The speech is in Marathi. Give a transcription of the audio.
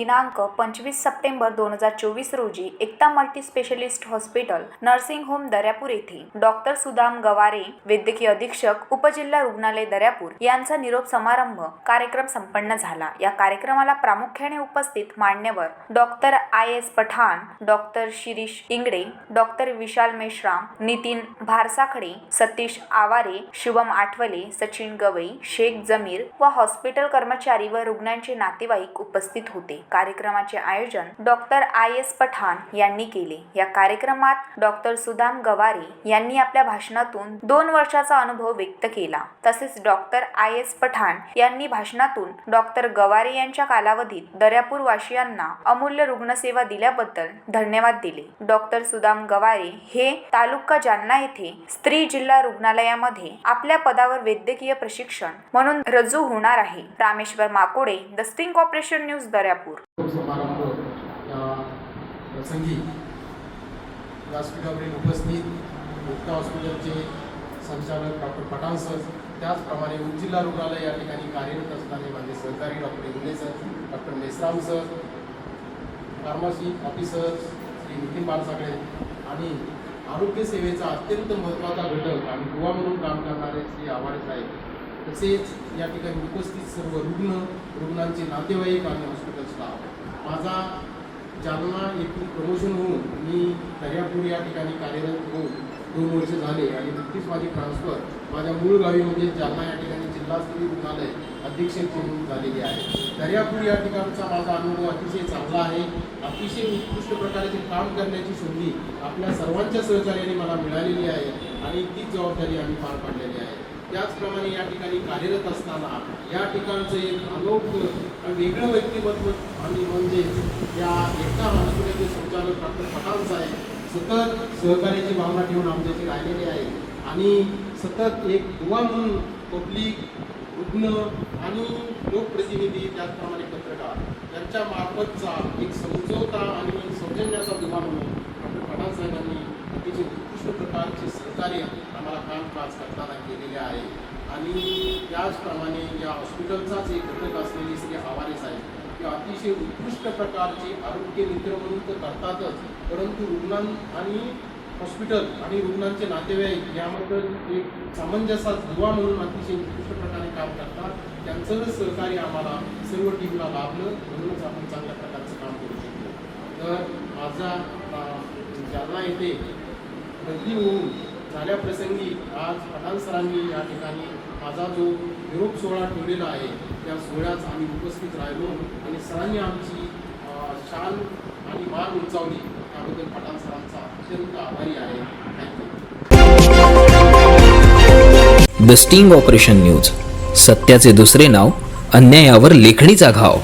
दिनांक पंचवीस सप्टेंबर दोन हजार चोवीस रोजी Ekta multi specialist hospital nursing home Daryapur येथे डॉक्टर सुदाम गवारे वैद्यकीय अधीक्षक उपजिल्हा रुग्णालय दर्यापूर यांचा निरोप समारंभ कार्यक्रम संपन्न झाला. या कार्यक्रमाला प्रामुख्याने उपस्थित मान्यवर doctor I S Pathan doctor Shirish Ingde doctor Vishal Meshram Nitin Bharsakhade Satish Aware Shubham Athawale Sachin Gawai Shaikh Jamir व हॉस्पिटल कर्मचारी व रुग्णांचे नातेवाईक उपस्थित होते. कार्यक्रमाचे आयोजन डॉक्टर आय एस पठाण यांनी केले. या कार्यक्रमात डॉक्टर सुदाम गवारे यांनी आपल्या भाषणातून दोन वर्षाचा अनुभव व्यक्त केला. तसेच डॉक्टर आय एस पठाण यांनी भाषणातून डॉक्टर गवारे यांच्या कालावधीत दर्यापूर वासियांना अमूल्य रुग्णसेवा दिल्याबद्दल धन्यवाद दिले. डॉक्टर सुदाम गवारे हे तालुका जालना येथे स्त्री जिल्हा रुग्णालयामध्ये आपल्या पदावर वैद्यकीय प्रशिक्षण म्हणून रजू होणार आहे. Rameshwar Makode the sting operation news Daryapur. समारंभ या प्रसंगी व्यासपीठावरील उपस्थित मुक्ता हॉस्पिटलचे संचालक डॉक्टर पठाण सर त्याचप्रमाणे उपजिल्हा रुग्णालय या ठिकाणी कार्यरत असणारे माझे सहकारी doctor Ingle sir doctor Mesram sir pharmacy officer Shri Nitin Balsagale आणि आरोग्य सेवेचा अत्यंत महत्त्वाचा घटक आणि गोवा म्हणून काम करणारे श्री आवाडे साहेब तसेच या ठिकाणी उपस्थित सर्व रुग्ण रुग्णांचे नातेवाईक आणि हॉस्पिटल स्टाफ माझा जालना येथून प्रमोशन होऊन मी दर्यापूर या ठिकाणी कार्यरत होऊन दोन वर्ष झाले आणि नुकतीच माझी ट्रान्सफर माझ्या मूळ गावी म्हणजे जालना या ठिकाणी जिल्हास्तरीय रुग्णालय अधीक्षक म्हणून झालेली आहे. दर्यापूर या ठिकाणचा माझा अनुभव अतिशय चांगला आहे. अतिशय उत्कृष्ट प्रकारचे काम करण्याची संधी आपल्या सर्वांच्या सहकार्याने मला मिळालेली आहे आणि तीच जबाबदारी आम्ही पार पाडलेली आहे. त्याचप्रमाणे या ठिकाणी कार्यरत असताना या ठिकाणचं एक अनोख वेगळं व्यक्तिमत्व आणि म्हणजे या एकता हॉस्पिटलचे संचालक डॉक्टर पठाण साहेब सतत सहकार्याची भावना ठेवून आमच्याशी राहिलेले आहे आणि सतत एक दुवा म्हणून पब्लिक रुग्ण आणि लोकप्रतिनिधी त्याचप्रमाणे पत्रकार यांच्या मार्फतचा एक समजवता आणि सौजन्याचा दुवा म्हणून डॉक्टर पठाण साहेबांनी अतिशय उत्कृष्ट प्रकारचे सहकार्य आम्हाला कामकाज करताना केलेले आहे. आणि त्याचप्रमाणे या हॉस्पिटलचाच एक घटक असलेले श्री आवारे साहेब हे अतिशय उत्कृष्ट प्रकारचे आरोग्य मित्र म्हणून तर करतातच. परंतु रुग्णां आणि हॉस्पिटल आणि रुग्णांचे नातेवाईक याबद्दल एक सामंजस्य दुवा म्हणून अतिशय उत्कृष्ट प्रकारे काम करतात. त्यांचं सहकार्य आम्हाला सर्व टीमला लाभलं. म्हणूनच आपण चांगल्या प्रकारचं काम करू शकतो तर माझा जालना येथे बदली होऊन झाल्याप्रसंगी आज पठाण सरांनी या ठिकाणी माझा जो निरोप सोहळा ठेवलेला आहे त्या सोहळ्यात आम्ही उपस्थित राहिलो आणि सरांनी आमची शान आणि मान उंचावली त्याबद्दल पठाण सरांचा अत्यंत आभारी आहे. Thank you the sting operation news सत्याचे दुसरे नाव अन्यायावर लेखणीचा घाव.